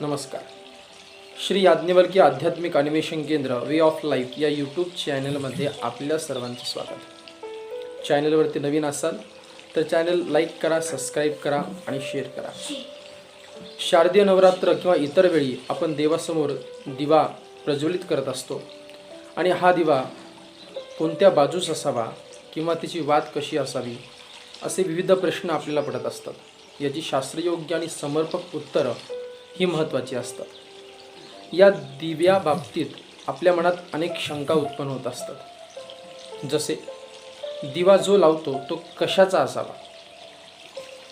नमस्कार. श्री याज्ञवल्की आध्यात्मिक अन्वेषण केंद्र वे ऑफ लाईफ या यूट्यूब चॅनलमध्ये आपल्या सर्वांचं स्वागत. चॅनलवरती नवीन असाल तर चॅनल लाईक करा सबस्क्राईब करा आणि शेअर करा. शारदीय नवरात्र किंवा इतर वेळी आपण देवासमोर दिवा प्रज्वलित करत असतो. आणि हा दिवा कोणत्या बाजूस असावा किंवा तिची वाद कशी असावी असे विविध प्रश्न आपल्याला पडत असतात. याची शास्त्रयोग्य आणि समर्पक उत्तरं ही महत्त्वाची असतात. या दिव्या बाबतीत आपल्या मनात अनेक शंका उत्पन्न होत असतात. जसे दिवा जो लावतो तो कशाचा असावा?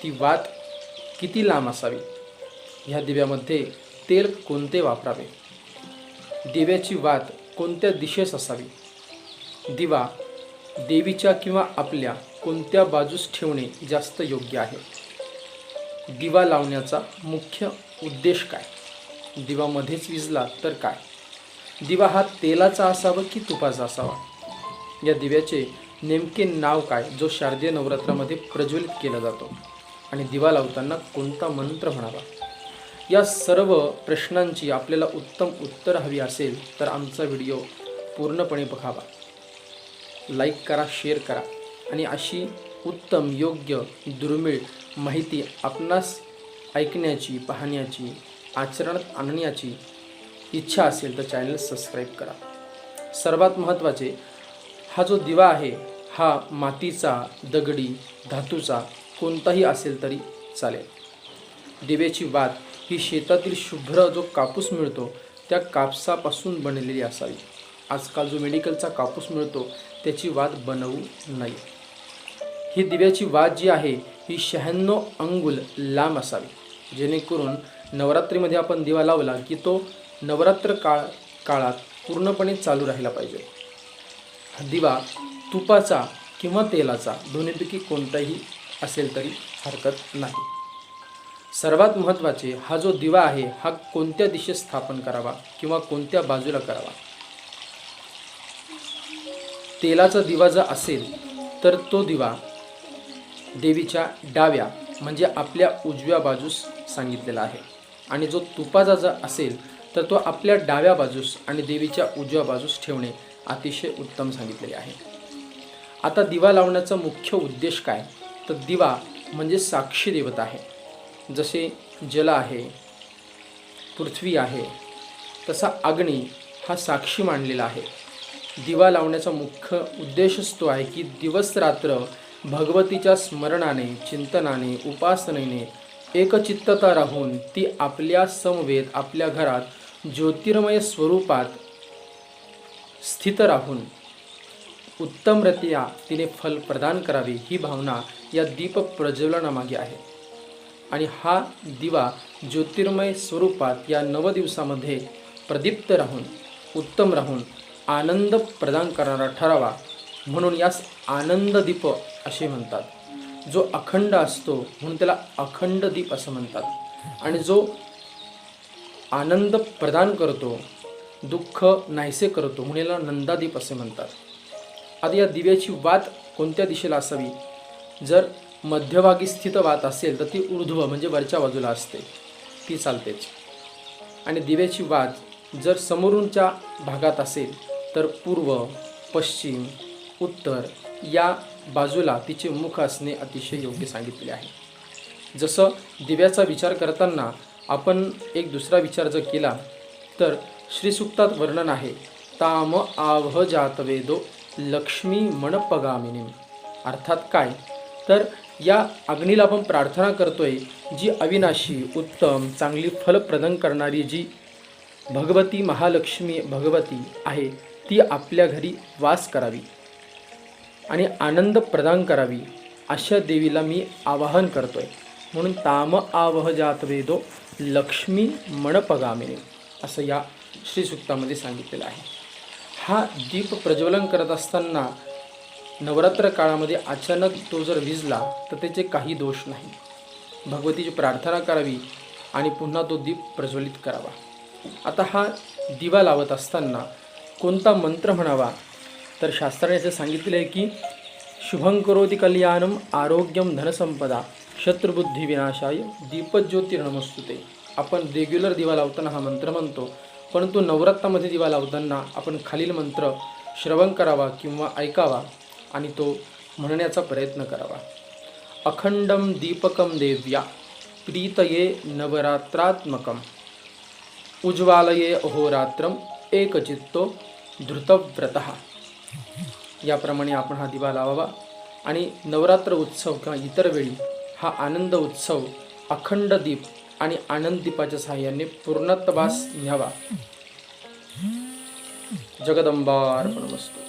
ती वात किती लांब असावी? ह्या दिव्यामध्ये तेल कोणते वापरावे? दिव्याची वात कोणत्या दिशेस असावी? दिवा देवीच्या किंवा आपल्या कोणत्या बाजूस ठेवणे जास्त योग्य आहे? दिवा लावण्याचा मुख्य उद्देश काय? दिवामध्येच विजला तर काय? दिवा हा तेलाचा असावा की तुपाचा असावा? या दिव्याचे नेमके नाव काय जो शारदीय नवरात्रामध्ये प्रज्वलित केला जातो? आणि दिवा लावताना कोणता मंत्र म्हणावा? या सर्व प्रश्नांची आपल्याला उत्तम उत्तर हवी असेल तर आमचा व्हिडिओ पूर्णपणे बघावा. लाईक करा शेअर करा. आणि अशी उत्तम योग्य दुर्मिळ माहिती आपणास ऐकण्याची पाहण्याची आचरणात आणण्याची इच्छा असेल तर चॅनल सबस्क्राईब करा. सर्वात महत्त्वाचे हा जो दिवा आहे हा मातीचा दगडी धातूचा कोणताही असेल तरी चालेल. दिव्याची वात ही शेतातील शुभ्र जो कापूस मिळतो त्या कापसापासून बनलेली असावी. आजकाल जो मेडिकलचा कापूस मिळतो त्याची वात बनवू नये. ही दिव्याची वात जी आहे ही शहाण्णव अंगुल लांब असावी. जेणेकरून नवरात्रीमध्ये आपण दिवा लावला की तो नवरात्र काळ काळात पूर्णपणे चालू राहिला पाहिजे. हा दिवा तुपाचा किंवा तेलाचा दोन्हीपैकी कोणताही असेल तरी हरकत नाही. सर्वात महत्त्वाचे हा जो दिवा आहे हा कोणत्या दिशेत स्थापन करावा किंवा कोणत्या बाजूला करावा? तेलाचा दिवा जर असेल तर तो दिवा देवीच्या डाव्या म्हणजे आपल्या उजव्या बाजूस सांगितलेला आहे. आणि जो तुपाचा जर असेल तर तो आपल्या डाव्या बाजूस आणि देवीच्या उजव्या बाजूस ठेवणे अतिशय उत्तम सांगितलेले आहे. आता दिवा लावण्याचा मुख्य उद्देश काय? तर दिवा म्हणजे साक्षी देवता आहे. जसे जल आहे पृथ्वी आहे तसा अग्नी हा साक्षी मांडलेला आहे. दिवा लावण्याचा मुख्य उद्देशच तो आहे की दिवस रात्र भगवतीच्या स्मरणाने चिंतनाने उपासनेने एकचित्तता राहून ती आपल्या समवेत आपल्या घरात ज्योतिर्मय स्वरूपात स्थित राहून उत्तमरत्या तिने फल प्रदान करावे ही भावना या दीप प्रज्वलनामागे आहे. आणि हा दिवा ज्योतिर्मय स्वरूपात या नव दिवसामध्ये प्रदीप्त राहून उत्तम राहून आनंद प्रदान करणारा ठरावा म्हणून यास आनंद दीप असे म्हणतात. जो अखंड असतो म्हणून त्याला अखंड दीप असं म्हणतात. आणि जो आनंद प्रदान करतो दुःख नाहीसे करतो म्हणून याला नंदादीप असे म्हणतात. आता या दिव्याची वात कोणत्या दिशेला असावी? जर मध्यभागी स्थित वात असेल तर ती ऊर्ध्व म्हणजे वरच्या बाजूला असते. ती चालतेच. आणि दिव्याची वात जर समोरूनच्या भागात असेल तर पूर्व पश्चिम उत्तर या बाजूला तिचे मुख असणे अतिशय योग्य सांगितले आहे. जसं दिव्याचा विचार करताना आपण एक दुसरा विचार जर केला तर श्रीसुक्तात वर्णन आहे ताम आवह जातवेदो लक्ष्मी मनपगामिनी अर्थात काय? तर या अग्नीला आपण प्रार्थना करतोय जी अविनाशी उत्तम चांगली फलप्रदन करणारी जी भगवती महालक्ष्मी भगवती आहे ती आपल्या घरी वास करावी. आणि आनंद प्रदान करावी अशा देवीला मी आवाहन करतोय. म्हणून ताम आवह जात वेदो लक्ष्मी मणपगामिनी असं या श्रीसुक्तामध्ये सांगितलेलं आहे. हा दीप प्रज्वलन करत असताना नवरात्र काळामध्ये अचानक तो जर विजला तर त्याचे काही दोष नाही. भगवतीची प्रार्थना करावी आणि पुन्हा तो दीप प्रज्वलित करावा. आता हा दिवा लावत असताना कोणता मंत्र म्हणावा? तर शास्त्राने असं सांगितले आहे की शुभं करोति कल्याणम आरोग्यम धनसंपदा शत्रुबुद्धी विनाशाय दीपज्योती नमस्तुते आपण रेग्युलर दिवा लावताना हा मंत्र म्हणतो परंतु नवरात्रामध्ये दिवा लावताना आपण खालील मंत्र श्रवण करावा किंवा ऐकावा आणि तो म्हणण्याचा प्रयत्न करावा। अखंडम दीपकम देव्या प्रीतये नवरात्रात्मकम उज्वालये अहोरात्रम एकचित्तो धृतव्रत। याप्रमाणे आपण हा दिवा लावावा. आणि नवरात्र उत्सव किंवा इतर वेळी हा आनंद उत्सव अखंड दीप आणि आनंद दीपाच्या सहाय्याने पूर्णत्वास न्यावा. जगदंबार्पणमस्तु.